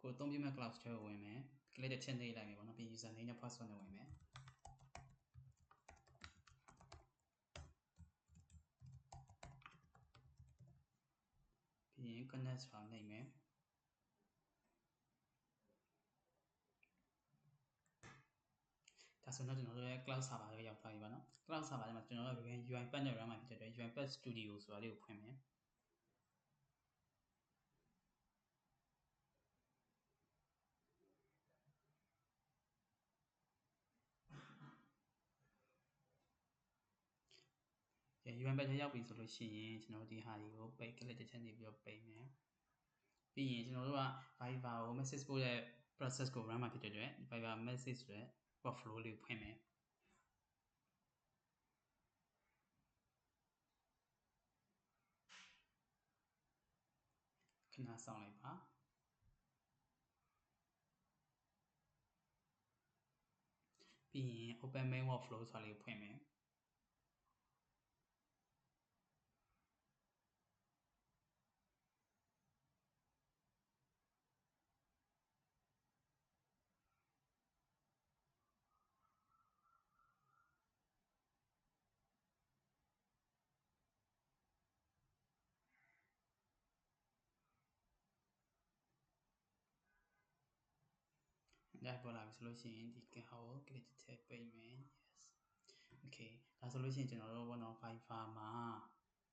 ကိုအသုံးပြုမဲ့ class ထဲကိုဝင်မယ် click တစ်ချက်နှိပ်လိုက်မယ်ပေါ့နော်ပြီး username နဲ့ password နဲ့ဝင်မယ်ပြီးရင် connect ဆိုတာနှိပ်မယ်ဒါဆိုတော့ကျွန်တော်တို့ရဲ့ cloud server တွေရောက်သွားပြီပါနော် cloud server ထဲမှာကျွန်တော်တို့က UiPath နဲ့ run မှာဖြစ်တဲ့အတွက် UiPath Studio ဆိုတာလေးကိုဖွင့်မယ် UN ဘက်ထဲရောက်ပြီဆိုလို့ရှိရင်ကျွန်တော်တို့ဒီဟာတွေကိုပိတ် click တစ်ချက်နေပြီးတော့ပိတ်မယ်ပြီးရင်ကျွန်တော်တို့က Viber ကို message ပို့တဲ့ process ကို run မှာဖြစ်တဲ့အတွက် Viber message ဆိုတဲ့ workflow လေးကိုဖွင့်မယ်ခဏစောင့်လိုက်ပါပြီးရင် open main workflow ဆိုတာလေးကိုဖွင့်မယ် ဒါပေါ်လာပြီဆိုလို့ရှိရင်ဒီကဟောကို click တစ်ချက်ပိတ်မယ် yes okay ဒါဆိုလို့ရှိရင်ကျွန်တော်တို့ဘောနော် Fiverr မှာ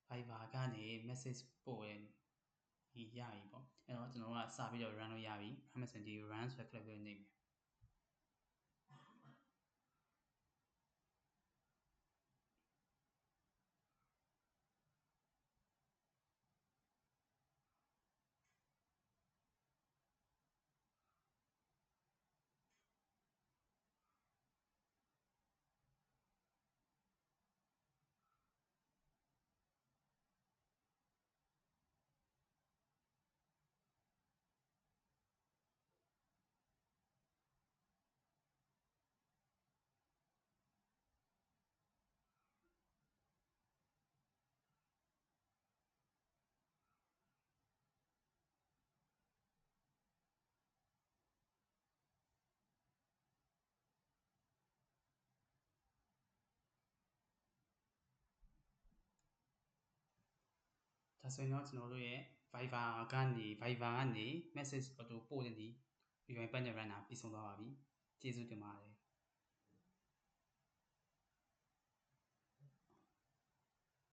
Fiverr ကနေ message ပို့ရင်ဒီရပြီပေါ့အဲ့တော့ကျွန်တော်တို့ကစပြီးတော့ run လို့ရပြီ Amazon ဒီ run ဆိုတဲ့ click လေးနေပြီ ဒါဆိုရင်တော့ကျွန်တော်တို့ရဲ့ Viber ကနေ Viber ကနေ message auto ပို့တဲ့ဒီ UI ပတ်နဲ့ run တာပြီးဆုံးသွားပါပြီကျေးဇူးတင်ပါတယ်